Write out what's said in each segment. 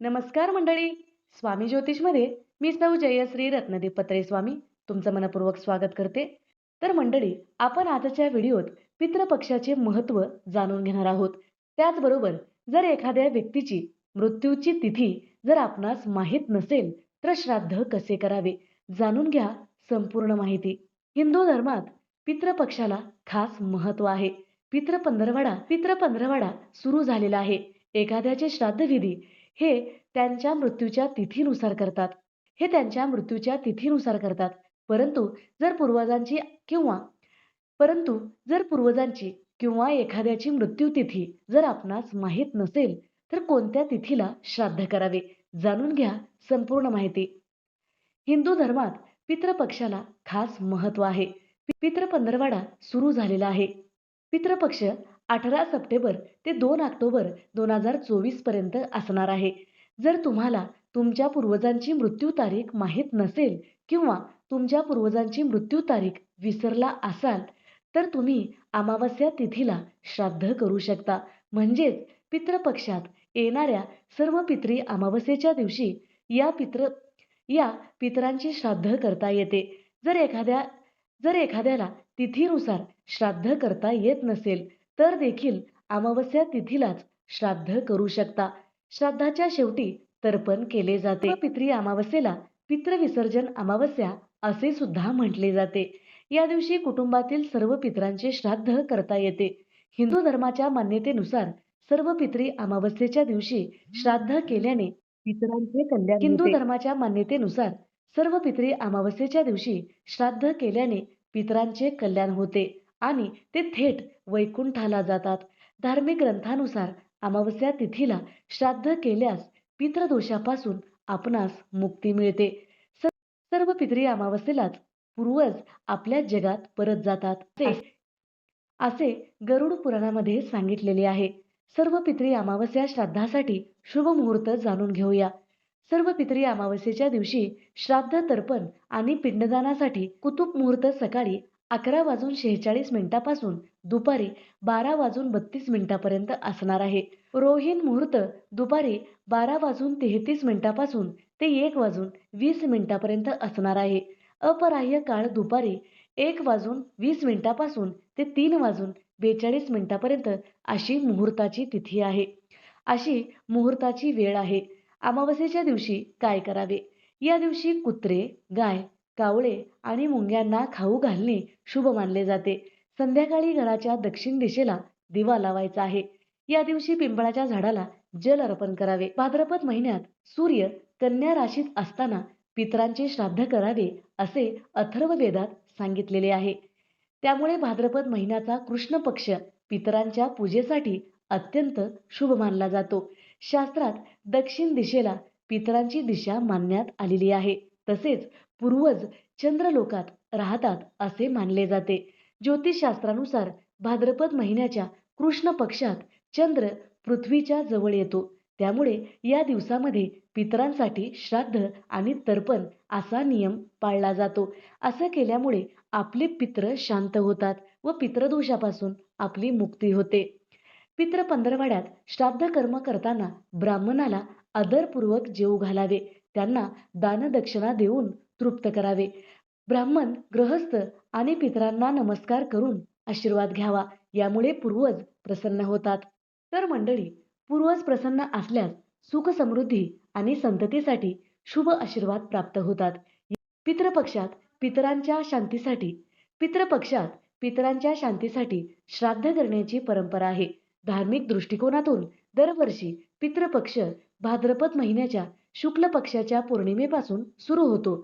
नमस्कार मंडळी. स्वामी ज्योतिषमध्ये मी सौ जयश्री रत्नदेव पत्रे स्वामी तुमचं मनपूर्वक स्वागत करते. तर मंडळी आपण आजच्या व्हिडिओत पितृपक्षाचे महत्त्व जाणून घेणार आहोत. त्याचबरोबर जर एखाद्या व्यक्तीची मृत्यूची तिथी जर आपणास माहीत नसेल तर श्राद्ध कसे करावे? जाणून घ्या संपूर्ण माहिती. हिंदू धर्मात पितृपक्षाला खास महत्त्व आहे. पितृ पंधरवाडा पितृ पंधरवाडा सुरू झालेला आहे. एखाद्याचे श्राद्धविधी हे त्यांच्या मृत्यूच्या तिथीनुसार करतात. हे त्यांच्या मृत्यूच्या तिथीनुसार करतात. परंतु जर पूर्वजांची किंवा परंतु जर पूर्वजांची किंवा एखाद्याची मृत्यूतिथी जर आपणास माहीत नसेल तर कोणत्या तिथीला श्राद्ध करावे? जाणून घ्या संपूर्ण माहिती. हिंदू धर्मात पितृपक्षाला खास महत्त्व आहे. पितृ पंधरवाडा सुरू झालेला आहे. पितृपक्ष अठरा सप्टेंबर ते दोन ऑक्टोबर दोन हजार चोवीसपर्यंत असणार आहे. जर तुम्हाला तुमच्या पूर्वजांची मृत्यू तारीख माहीत नसेल किंवा तुमच्या पूर्वजांची मृत्यू तारीख विसरला असाल तर तुम्ही अमावस्या तिथीला श्राद्ध करू शकता. म्हणजेच पितृपक्षात येणाऱ्या सर्व पितरी अमावस्येच्या दिवशी या पितृ या पितरांची श्राद्ध करता येते. जर एखाद्या जर एखाद्याला तिथीनुसार श्राद्ध करता येत नसेल तर देखील अमावस्या तिथीलाच श्राद्ध करू शकता. श्राद्धाच्या शेवटी तर्पण केले जाते. पितरी अमावस्येला पितृविसर्जन अमावस्या असे सुद्धा म्हटले जाते. या दिवशी कुटुंबातील सर्व पितरांचे श्राद्ध करता येते. हिंदू धर्माच्या मान्यतेनुसार सर्व पितरी अमावस्येच्या दिवशी श्राद्ध केल्याने पितरांचे कल्याण हिंदू धर्माच्या मान्यतेनुसार सर्व पितरी अमावस्येच्या दिवशी श्राद्ध केल्याने पितरांचे कल्याण होते. आणि ते थेट वैकुंठाला जातात. धार्मिक ग्रंथानुसार अमावस्या तिथीला श्राद्ध केल्यास पितृदोषापासून आपणास मुक्ती मिळते. सर्व पितरी अमावस्येलाच पूर्वज आपल्या जगात परत जातात. असे गरुड पुराणामध्ये सांगितलेले आहे. सर्व पितरी अमावस्या श्राद्धासाठी शुभ मुहूर्त जाणून घेऊया. सर्व पितरी अमावस्येच्या दिवशी श्राद्ध तर्पण आणि पिंडदानासाठी कुतुब मुहूर्त सकाळी अकरा वाजून शेहेचाळीस मिनिटापासून दुपारी बारा वाजून बत्तीस मिनिटापर्यंत असणार आहे. रोहिण मुहूर्त दुपारी बारा वाजून तेहतीस मिनिटापासून ते एक वाजून वीस मिनिटापर्यंत असणार आहे. अपराह्य काळ दुपारी एक वाजून वीस मिनिटापासून ते तीन वाजून बेचाळीस मिनिटापर्यंत अशी मुहूर्ताची तिथी आहे. अशी मुहूर्ताची वेळ आहे. अमावस्येच्या दिवशी काय करावे? या दिवशी कुत्रे गाय कावळे आणि मुंग्यांना खाऊ घालणे शुभ मानले जाते. संध्याकाळी घराच्या दक्षिण दिशेला दिवा लावायचा आहे. या दिवशी पिंपळाच्या झाडाला जल अर्पण करावे. भाद्रपद महिन्यात सूर्य कन्या राशीत असताना पितरांचे श्राद्ध करावे असे अथर्व वेदात सांगितलेले आहे. त्यामुळे भाद्रपद महिन्याचा कृष्ण पक्ष पितरांच्या पूजेसाठी अत्यंत शुभ मानला जातो. शास्त्रात दक्षिण दिशेला पितरांची दिशा मानण्यात आलेली आहे. तसेच पूर्वज चंद्रलोकात राहतात असे मानले जाते. ज्योतिषशास्त्रानुसार भाद्रपद महिन्याच्या कृष्ण पक्षात चंद्र पृथ्वीच्या जवळ येतो. त्यामुळे या दिवसामध्ये पितरांसाठी श्राद्ध आणि तर्पण असा नियम पाळला जातो. असं केल्यामुळे आपले पित्र शांत होतात व पितृदोषापासून आपली मुक्ती होते. पितृ पंधरवाड्यात श्राद्ध कर्म करताना ब्राह्मणाला आदरपूर्वक जेव घालावे. त्यांना दानदक्षिणा देऊन तृप्त करावे. ब्राह्मण गृहस्थ आणि पितरांना नमस्कार करून आशीर्वाद घ्यावा यामुळे पूर्वज प्रसन्न होतात. तर मंडळी पूर्वज प्रसन्न असल्यास सुख समृद्धी आणि संततीसाठी शुभ आशीर्वाद प्राप्त होतात. पितृपक्षात पितरांच्या शांतीसाठी पितृपक्षात पितरांच्या शांतीसाठी श्राद्ध करण्याची परंपरा आहे. धार्मिक दृष्टिकोनातून दरवर्षी पितृपक्ष भाद्रपद महिन्याच्या शुक्ल पक्षाच्या पौर्णिमेपासून सुरू होतो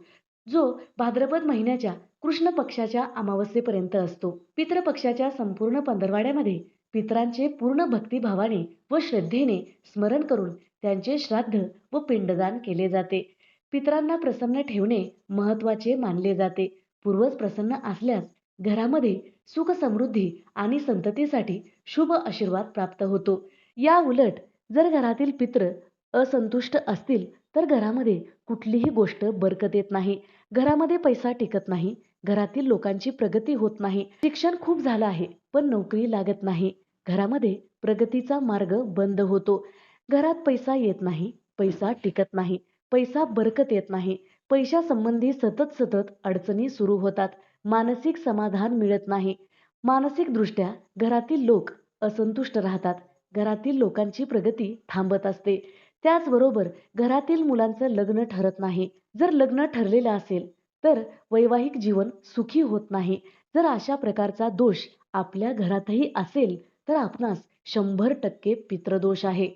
जो भाद्रपद महिन्याच्या कृष्ण पक्षाच्या अमावस्येपर्यंत असतो. पितृपक्षाच्या संपूर्ण पंधरवाड्यामध्ये पितरांचे पूर्ण भक्तिभावाने व श्रद्धेने स्मरण करून त्यांचे श्राद्ध व पिंडदान केले जाते. पितरांना प्रसन्न ठेवणे महत्त्वाचे मानले जाते. पूर्वज प्रसन्न असल्यास घरामध्ये सुख समृद्धी आणि संततीसाठी शुभ आशीर्वाद प्राप्त होतो. या उलट जर घरातील पित्र असंतुष्ट असतील तर घरामध्ये कुठलीही गोष्ट बरकत येत नाही. घरामध्ये पैसा टिकत नाही. घरातील लोकांची प्रगती होत नाही. शिक्षण खूप झालं आहे पण नोकरी लागत नाही. घरामध्ये प्रगतीचा मार्ग बंद होतो. घरात पैसा येत नाही पैसा टिकत नाही. पैसा बरकत येत नाही. पैशासंबंधी सतत सतत अडचणी सुरू होतात. मानसिक समाधान मिळत नाही. मानसिकदृष्ट्या घरातील लोक असंतुष्ट राहतात. घरातील लोकांची प्रगती थांबत असते. त्याचबरोबर घरातील मुलांचं लग्न ठरत नाही. जर लग्न ठरलेलं असेल तर वैवाहिक जीवन सुखी होत नाही. जर अशा प्रकारचा दोष आपल्या घरातही असेल तर आपणास शंभर टक्के पितृदोष आहे.